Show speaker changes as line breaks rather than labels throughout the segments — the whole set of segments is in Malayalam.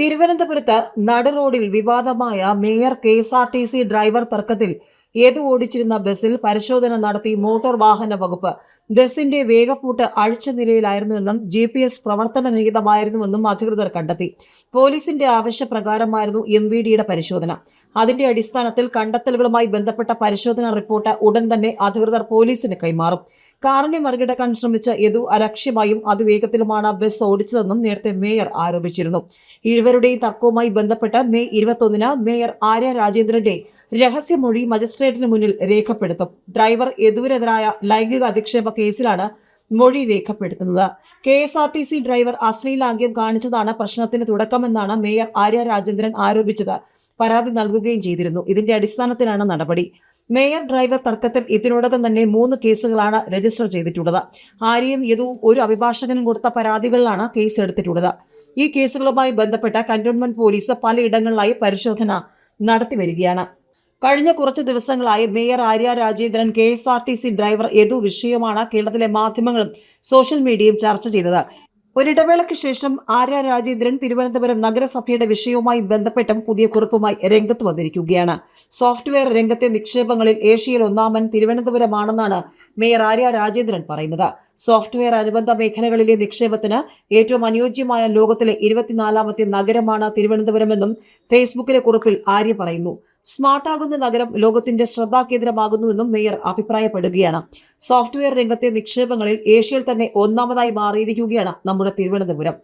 തിരുവനന്തപുരത്ത് നടുറോഡിൽ വിവാദമായ mayor K S R T C driver തർക്കത്തിൽ ഏതു ഓടിച്ചിരുന്ന ബസ്സിൽ പരിശോധന നടത്തി മോട്ടോർ വാഹന വകുപ്പ്. ബസിന്റെ വേഗപ്പൂട്ട് അഴിച്ച നിലയിലായിരുന്നുവെന്നും ജി പി എസ് പ്രവർത്തനരഹിതമായിരുന്നുവെന്നും അധികൃതർ കണ്ടെത്തി. പോലീസിന്റെ ആവശ്യപ്രകാരമായിരുന്നു എം വി ഡിയുടെ പരിശോധന. അതിന്റെ അടിസ്ഥാനത്തിൽ കണ്ടെത്തലുകളുമായി ബന്ധപ്പെട്ട പരിശോധന റിപ്പോർട്ട് ഉടൻ തന്നെ അധികൃതർ പോലീസിന് കൈമാറും. കാറിനെ മറികടക്കാൻ ശ്രമിച്ച യദു അലക്ഷ്യമായും അതിവേഗത്തിലുമാണ് ബസ് ഓടിച്ചതെന്നും നേരത്തെ മേയർ ആരോപിച്ചിരുന്നു. ഇരുവരുടെയും തർക്കവുമായി ബന്ധപ്പെട്ട് മെയ് ഇരുപത്തൊന്നിന് മേയർ ആര്യ രാജേന്ദ്രന്റെ രഹസ്യമൊഴി മജിസ്ട്രേറ്റിന് മുന്നിൽ രേഖപ്പെടുത്തും. ഡ്രൈവർ യദുവിനെതിരായ ലൈംഗിക അധിക്ഷേപ കേസിലാണ് മൊഴി രേഖപ്പെടുത്തുന്നത്. K S R T C driver അശ്ലീലാംഗ്യം കാണിച്ചതാണ് പ്രശ്നത്തിന് തുടക്കമെന്നാണ് മേയർ ആര്യ രാജേന്ദ്രൻ ആരോപിച്ചത്. പരാതി നൽകുകയും ചെയ്തിരുന്നു. ഇതിന്റെ അടിസ്ഥാനത്തിലാണ് നടപടി. മേയർ ഡ്രൈവർ തർക്കത്തിൽ ഇതിനോടകം തന്നെ മൂന്ന് കേസുകളാണ് രജിസ്റ്റർ ചെയ്തിട്ടുള്ളത്. ആര്യയും യദുവും ഒരു അഭിഭാഷകനും കൊടുത്ത പരാതികളിലാണ് കേസ് എടുത്തിട്ടുള്ളത്. ഈ കേസുകളുമായി ബന്ധപ്പെട്ട കന്റോൺമെന്റ് പോലീസ് പലയിടങ്ങളിലായി പരിശോധന നടത്തി വരികയാണ്. കഴിഞ്ഞ കുറച്ച് ദിവസങ്ങളായി mayor Arya Rajendran K S R T C driver Yadu വിഷയമാണ് കേരളത്തിലെ മാധ്യമങ്ങളും സോഷ്യൽ മീഡിയയും ചർച്ച ചെയ്തത്. ഒരിടവേളയ്ക്ക് ശേഷം ആര്യ രാജേന്ദ്രൻ തിരുവനന്തപുരം നഗരസഭയുടെ വിഷയവുമായി ബന്ധപ്പെട്ടും പുതിയ കുറിപ്പുമായി രംഗത്ത് വന്നിരിക്കുകയാണ്. സോഫ്റ്റ്വെയർ രംഗത്തെ നിക്ഷേപങ്ങളിൽ ഏഷ്യയിൽ ഒന്നാമൻ തിരുവനന്തപുരമാണെന്നാണ് മേയർ ആര്യ രാജേന്ദ്രൻ പറയുന്നത്. സോഫ്റ്റ്വെയർ അനുബന്ധ മേഖലകളിലെ നിക്ഷേപത്തിന് ഏറ്റവും അനുയോജ്യമായ ലോകത്തിലെ ഇരുപത്തിനാലാമത്തെ നഗരമാണ് തിരുവനന്തപുരമെന്നും ഫേസ്ബുക്കിലെ കുറിപ്പിൽ ആര്യ പറയുന്നു. സ്മാർട്ടാകുന്ന നഗരം ലോകത്തിന്റെ ശ്രദ്ധാകേന്ദ്രമാകുന്നുവെന്നും മേയർ അഭിപ്രായപ്പെടുകയാണ്. സോഫ്റ്റ്വെയർ രംഗത്തെ നിക്ഷേപങ്ങളിൽ ഏഷ്യയിൽ തന്നെ ഒന്നാമതായി മാറിയിരിക്കുകയാണ് നമ്മുടെ തിരുവനന്തപുരം.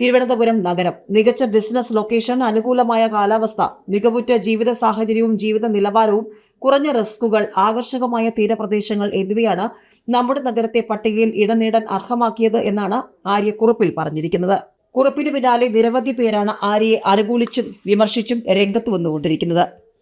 തിരുവനന്തപുരം നഗരം മികച്ച ബിസിനസ് ലൊക്കേഷൻ അനുകൂലമായ കാലാവസ്ഥ മികവുറ്റ ജീവിത സാഹചര്യവും ജീവിത നിലവാരവും കുറഞ്ഞ റിസ്കുകൾ ആകർഷകമായ തീരപ്രദേശങ്ങൾ എന്നിവയാണ് നമ്മുടെ നഗരത്തെ പട്ടികയിൽ ഇടം നേടാൻ അർഹമാക്കിയത് എന്നാണ് ആര്യ കുറിപ്പിൽ പറഞ്ഞിരിക്കുന്നത്. കുറിപ്പിന് പിന്നാലെ നിരവധി പേരാണ് ആര്യയെ അനുകൂലിച്ചും വിമർശിച്ചും രംഗത്ത് വന്നുകൊണ്ടിരിക്കുന്നത്.